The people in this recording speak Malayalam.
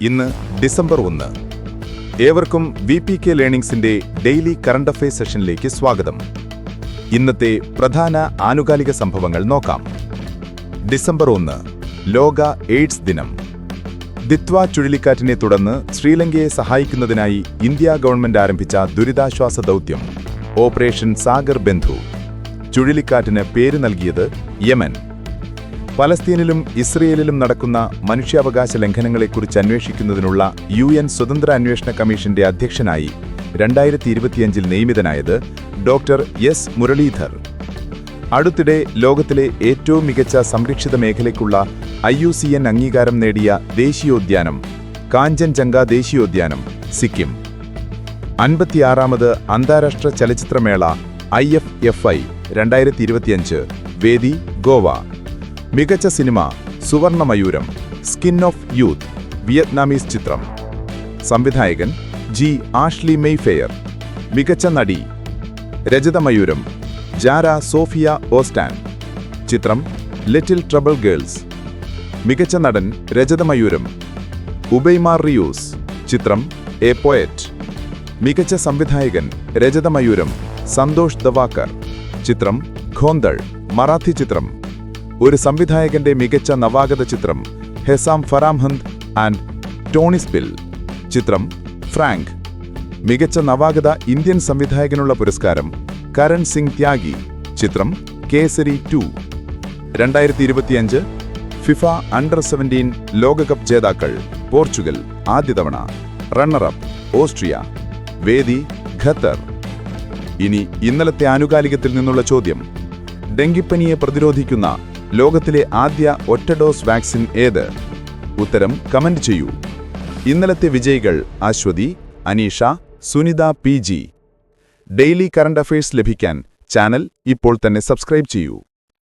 ഇന്ന് ഡിസംബർ ഒന്ന്. ഏവർക്കും വി പി കെ ലേണിംഗ്സിന്റെ ഡെയിലി കറണ്ട് അഫയേഴ്സ് സെഷനിലേക്ക് സ്വാഗതം. ഇന്നത്തെ പ്രധാന ആനുകാലിക സംഭവങ്ങൾ നോക്കാം. ഡിസംബർ ഒന്ന് ലോക എയ്ഡ്സ് ദിനം. ദിത്വ ചുഴലിക്കാറ്റിനെ തുടർന്ന് ശ്രീലങ്കയെ സഹായിക്കുന്നതിനായി ഇന്ത്യ ഗവൺമെന്റ് ആരംഭിച്ച ദുരിതാശ്വാസ ദൗത്യം ഓപ്പറേഷൻ സാഗർ ബന്ധു. ചുഴലിക്കാറ്റിന് പേര് നൽകിയത് യമൻ. പലസ്തീനിലും ഇസ്രയേലിലും നടക്കുന്ന മനുഷ്യാവകാശ ലംഘനങ്ങളെക്കുറിച്ച് അന്വേഷിക്കുന്നതിനുള്ള യു എൻ സ്വതന്ത്ര അന്വേഷണ കമ്മീഷന്റെ അധ്യക്ഷനായി രണ്ടായിരത്തി ഇരുപത്തിയഞ്ചിൽ നിയമിതനായത് ഡോക്ടർ എസ് മുരളീധർ. അടുത്തിടെ ലോകത്തിലെ ഏറ്റവും മികച്ച സംരക്ഷിത മേഖലയ്ക്കുള്ള ഐ യു സി എൻ അംഗീകാരം നേടിയ ദേശീയോദ്യാനം കാഞ്ചൻജംഗ ദേശീയോദ്യാനം സിക്കിം. അൻപത്തിയാറാമത് അന്താരാഷ്ട്ര ചലച്ചിത്രമേള ഐ എഫ് എഫ് ഐ രണ്ടായിരത്തി ഇരുപത്തിയഞ്ച് വേദി ഗോവ. മികച്ച സിനിമ സുവർണമയൂരം സ്കിൻ ഓഫ് യൂത്ത് വിയറ്റ്നാമീസ് ചിത്രം. സംവിധായകൻ ജി ആഷ്ലി മെയ്ഫെയർ. മികച്ച നടി രജതമയൂരം ജാര സോഫിയ ഓസ്റ്റാൻ. ചിത്രം ലിറ്റിൽ ട്രബിൾ ഗേൾസ്. മികച്ച നടൻ രജതമയൂരം ഉബൈമാർ റിയൂസ്. ചിത്രം എ പോയറ്റ്. മികച്ച സംവിധായകൻ രജതമയൂരം സന്തോഷ് ദവാക്കർ. ചിത്രം ഖോന്തൾ മറാത്തി ചിത്രം. ഒരു സംവിധായകന്റെ മികച്ച നവാഗത ചിത്രം Hesam Farahmand and Tonis Pill ചിത്രം ഫ്രാങ്ക്. മികച്ച നവാഗത ഇന്ത്യൻ സംവിധായകനുള്ള പുരസ്കാരം കരൺ സിംഗ് ത്യാഗി. ചിത്രം കേസരി ടു. രണ്ടായിരത്തി ഇരുപത്തിയഞ്ച് ഫിഫ അണ്ടർ സെവന്റീൻ ലോകകപ്പ് ജേതാക്കൾ പോർച്ചുഗൽ ആദ്യ തവണ. Runner up Austria. വേദി ഖത്തർ. ഇനി ഇന്നലത്തെ ആനുകാലികത്തിൽ നിന്നുള്ള ചോദ്യം. ഡെങ്കിപ്പനിയെ പ്രതിരോധിക്കുന്ന ലോകത്തിലെ ആദ്യ ഒറ്റ ഡോസ് വാക്സിൻ ഏത്? ഉത്തരം കമന്റ് ചെയ്യൂ. ഇന്നലത്തെ വിജയികൾ Aswathy Aneesha Sunitha P daily current affairs ലഭിക്കാൻ ചാനൽ ഇപ്പോൾ തന്നെ സബ്സ്ക്രൈബ് ചെയ്യൂ.